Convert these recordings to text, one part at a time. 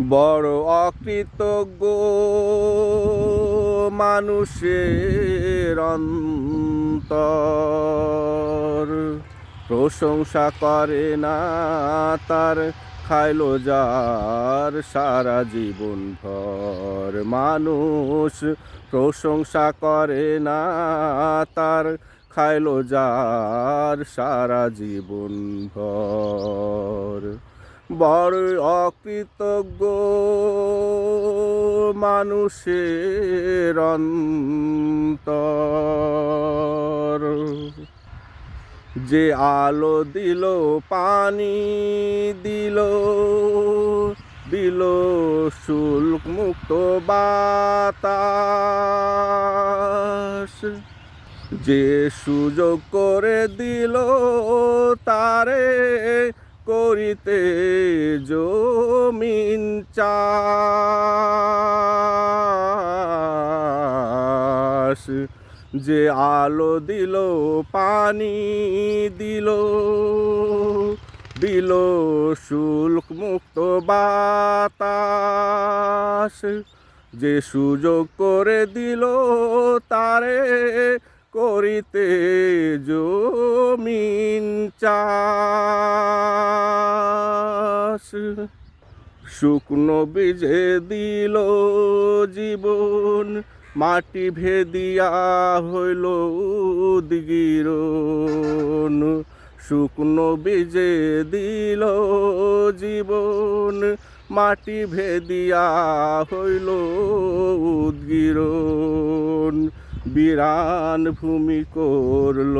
বড় অকৃতজ্ঞ মানুষের অন্তর। প্রশংসা করে না তার খাইলো যার সারা জীবন ভর। মানুষ প্রশংসা করে না তার খাইলো যার সারা জীবন ভর। বড় অকৃতজ্ঞ মানুষের অন্তর। যে আলো দিল, পানি দিল দিল শুল্ক মুক্ত বাতাস। যে সুযোগ করে দিল তারে করিতে জমিন চাষ। যে আলো দিল, পানি দিল দিল শুল্ক মুক্ত বাতাস। যে সুযোগ করে দিল, তারে করিতে জমিন চাষ। শুকনো বীজে দিল জীবন, মাটি ভেদিয়া হইল উদ্গিরণ। শুকনো বীজে দিল জীবন, মাটি ভেদিয়া হইল উদ্গিরণ। বিরান ভূমি করল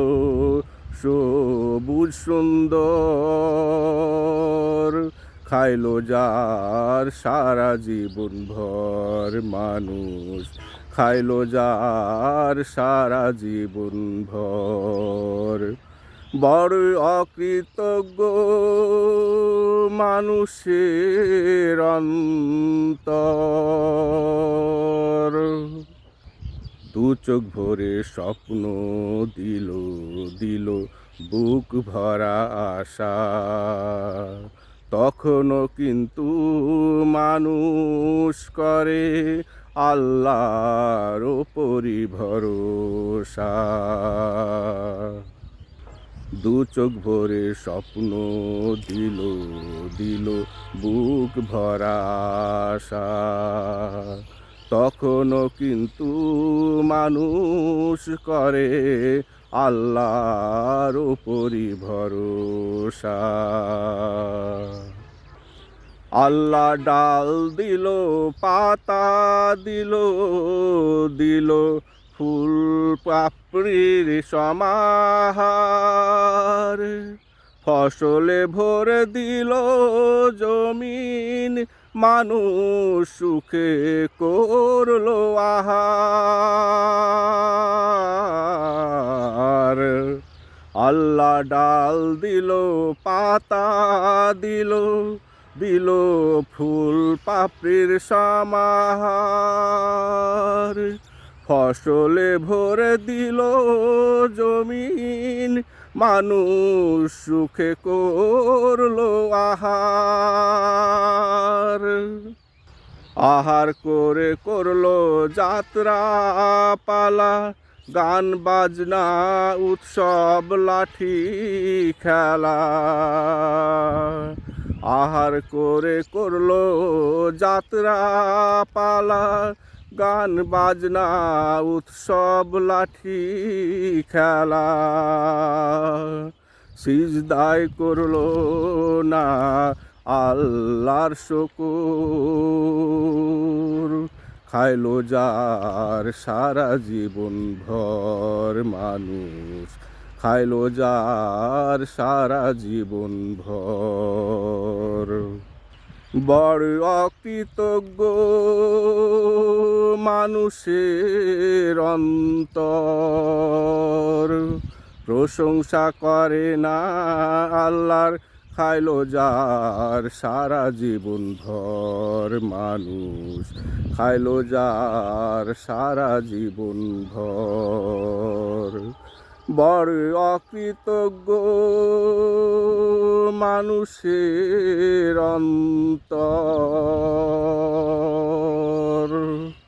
সবুজ সুন্দর খাইলো যার সারা জীবন ভর মানুষ। খাইলো যার সারা জীবন ভর। বড় অকৃতজ্ঞ মানুষের অন্তর। দু চোখ ভরে স্বপ্ন দিল দিল বুক ভরা আশা। তখনও কিন্তু মানুষ করে আল্লাহর ভরসা। দু চোখ ভরে স্বপ্ন দিল দিল বুক ভরা তখনও কিন্তু মানুষ করে আল্লাহর উপরই ভরসা। আল্লাহ ডাল দিল, পাতা দিল দিল ফুল পাপড়ির সমাহার। ফসলে ভরে দিল জমিন, মানুষ সুখে করল আহার। আল্লাহ ডাল দিল, পাতা দিল দিল ফুল পাপড়ির সমাহার। ফসলে ভরে দিল জমিন, মানুষ সুখে করল আহার। আহার করে করল যাত্রা পালা গান, বাজনা, উৎসব, লাঠি, খেলা। আহার করে করল যাত্রা পালা। গান, বাজনা, উৎসব, লাঠি, খেলা। সিজদায় করল না আল্লাহর শকুর। খাইলো যার সারা জীবন ভর মানুষ। খাইলো যার সারা জীবন ভর। বড় অকৃতজ্ঞ মানুষের অন্তর। প্রশংসা করে না আল্লাহর খাইলো যার সারা জীবন ভর মানুষ। খাইলো যার সারা জীবন ভর। বড় অকৃতজ্ঞ মানুষের অন্তর।